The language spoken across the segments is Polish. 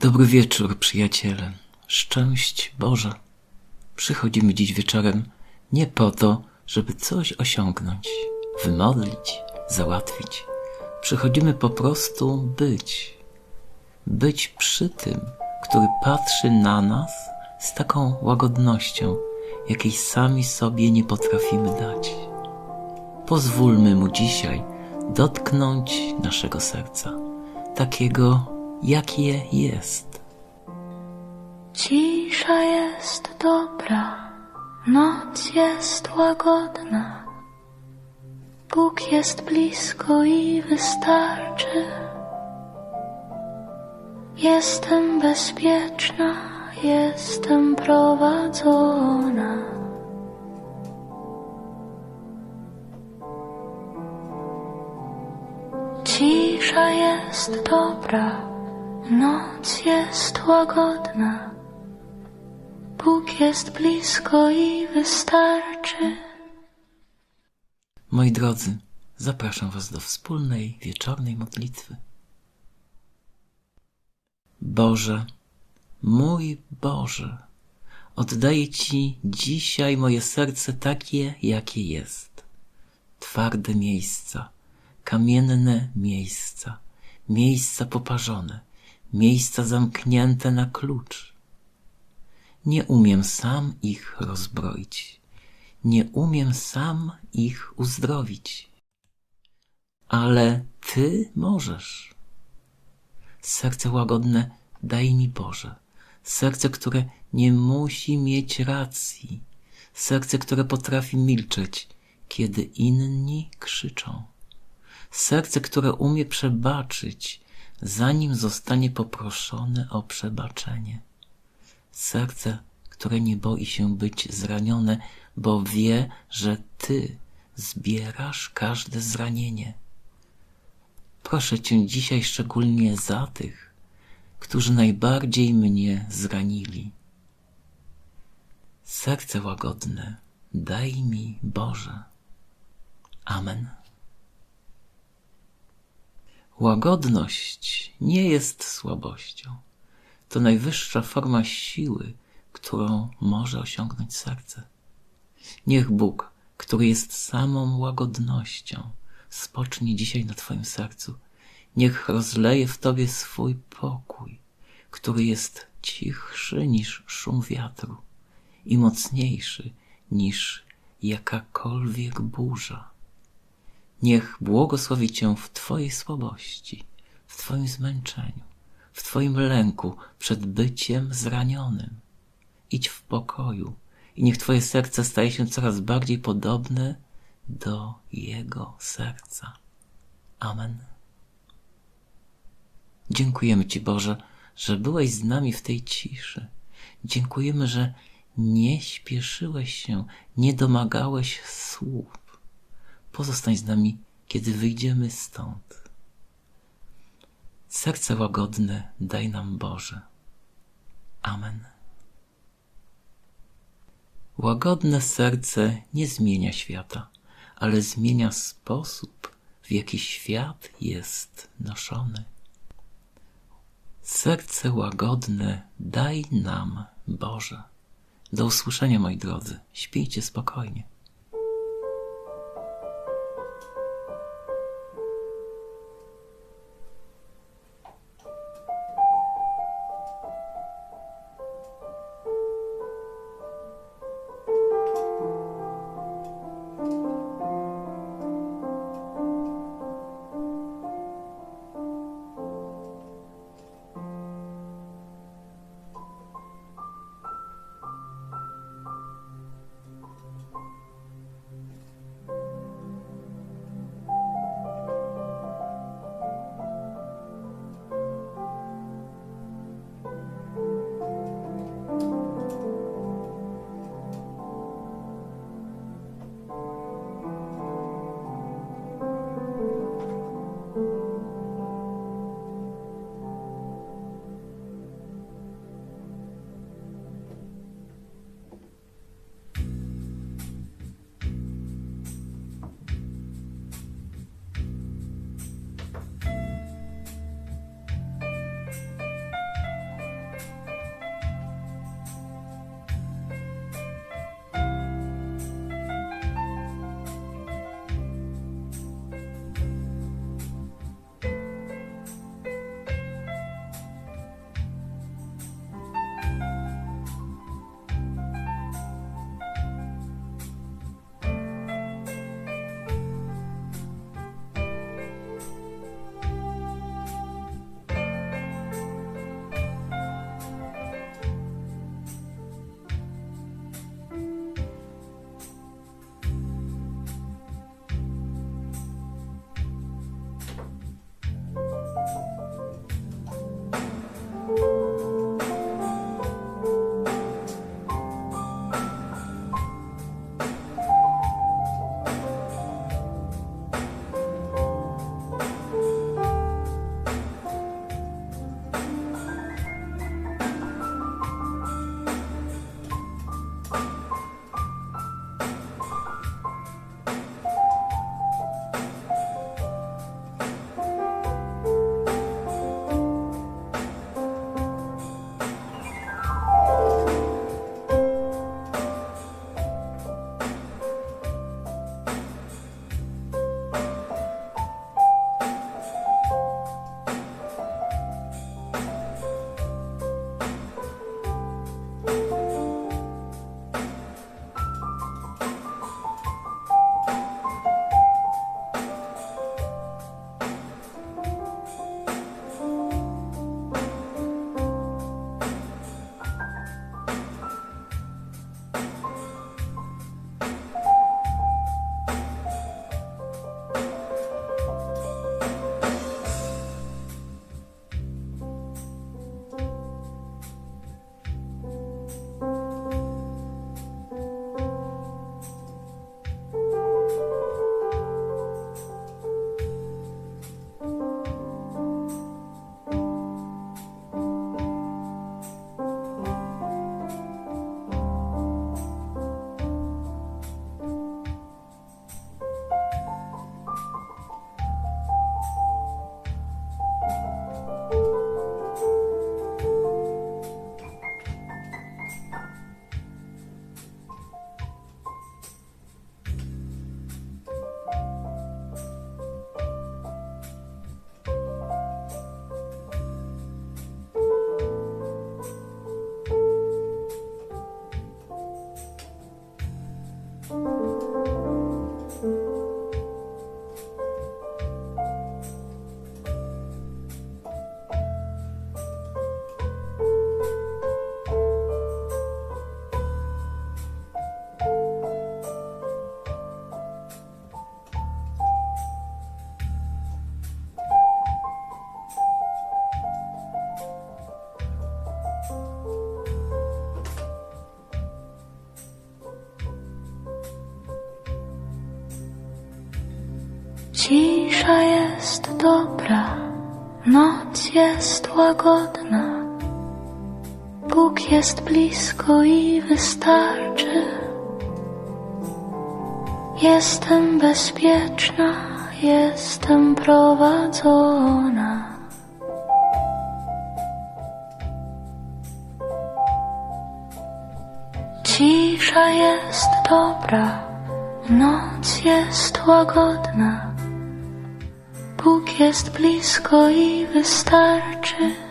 Dobry wieczór, przyjaciele. Szczęść Boże. Przychodzimy dziś wieczorem nie po to, żeby coś osiągnąć, wymodlić, załatwić. Przychodzimy po prostu być. Być przy tym, który patrzy na nas z taką łagodnością, jakiej sami sobie nie potrafimy dać. Pozwólmy mu dzisiaj dotknąć naszego serca, takiego, jakie jest. Cisza jest dobra, noc jest łagodna. Bóg jest blisko i wystarczy. Jestem bezpieczna, jestem prowadzona. Cisza jest dobra, noc jest łagodna. Bóg jest blisko i wystarczy. Moi drodzy, zapraszam Was do wspólnej wieczornej modlitwy. Boże, mój Boże, oddaję Ci dzisiaj moje serce takie, jakie jest. Twarde miejsca, kamienne miejsca, miejsca poparzone, miejsca zamknięte na klucz. Nie umiem sam ich rozbroić, nie umiem sam ich uzdrowić, ale Ty możesz. Serce łagodne daj mi Boże, serce, które nie musi mieć racji, serce, które potrafi milczeć, kiedy inni krzyczą, serce, które umie przebaczyć, zanim zostanie poproszone o przebaczenie. Serce, które nie boi się być zranione, bo wie, że Ty zbierasz każde zranienie. Proszę Cię dzisiaj szczególnie za tych, którzy najbardziej mnie zranili. Serce łagodne, daj mi Boże. Amen. Łagodność nie jest słabością. To najwyższa forma siły, którą może osiągnąć serce. Niech Bóg, który jest samą łagodnością, spocznie dzisiaj na Twoim sercu. Niech rozleje w Tobie swój pokój, który jest cichszy niż szum wiatru i mocniejszy niż jakakolwiek burza. Niech błogosławi Cię w Twojej słabości, w Twoim zmęczeniu, w Twoim lęku przed byciem zranionym. Idź w pokoju i niech Twoje serce staje się coraz bardziej podobne do Jego serca. Amen. Dziękujemy Ci, Boże, że byłeś z nami w tej ciszy. Dziękujemy, że nie śpieszyłeś się, nie domagałeś słów. Pozostań z nami, kiedy wyjdziemy stąd. Serce łagodne daj nam Boże. Amen. Łagodne serce nie zmienia świata, ale zmienia sposób, w jaki świat jest noszony. Serce łagodne daj nam Boże. Do usłyszenia, moi drodzy. Śpijcie spokojnie. Cisza jest dobra, noc jest łagodna. Bóg jest blisko i wystarczy. Jestem bezpieczna, jestem prowadzona. Cisza jest dobra, noc jest łagodna. Jest blisko i wystarczy.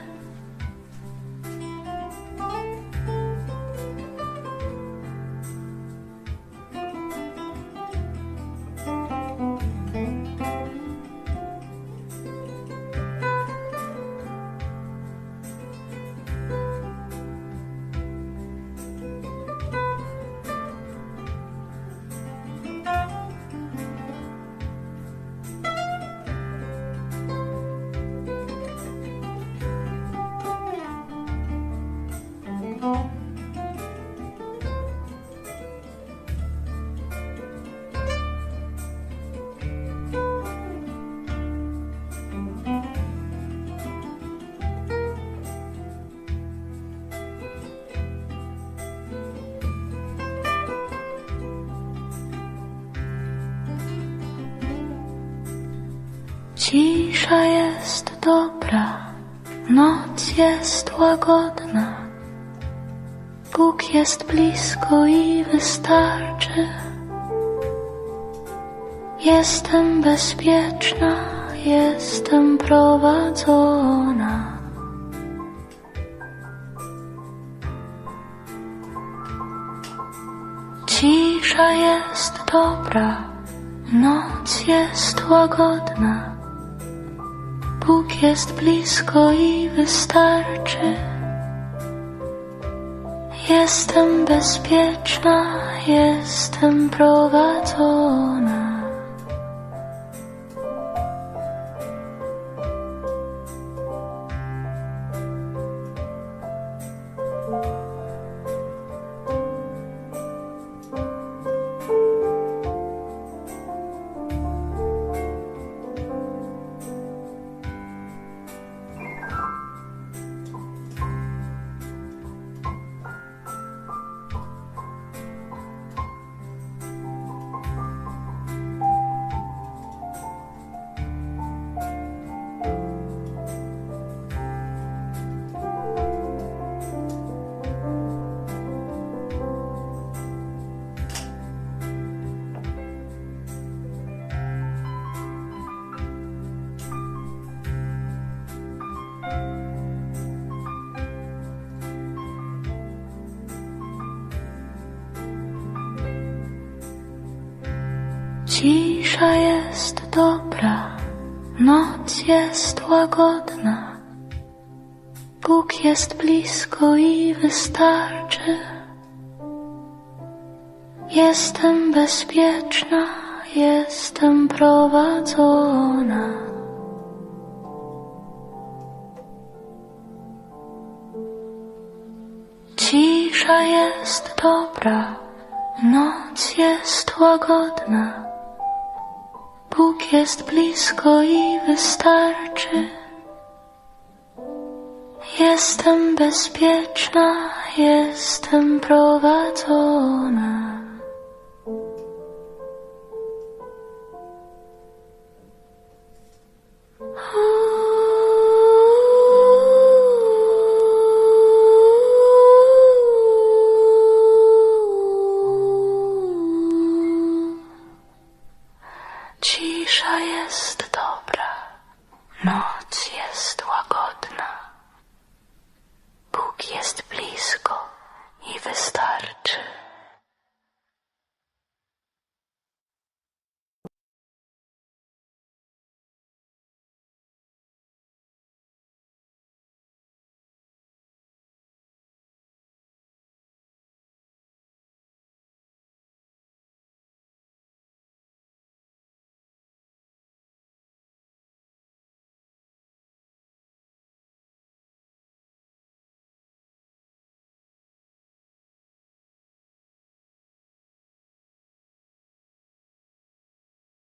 Cisza jest dobra, noc jest łagodna. Bóg jest blisko i wystarczy. Jestem bezpieczna, jestem prowadzona. Cisza jest dobra, noc jest łagodna. Bóg jest blisko i wystarczy. Jestem bezpieczna, jestem prowadzona. Cisza jest dobra, noc jest łagodna. Bóg jest blisko i wystarczy. Jestem bezpieczna, jestem prowadzona. Cisza jest dobra, noc jest łagodna. Jest blisko i wystarczy. Jestem bezpieczna, jestem prowadzona.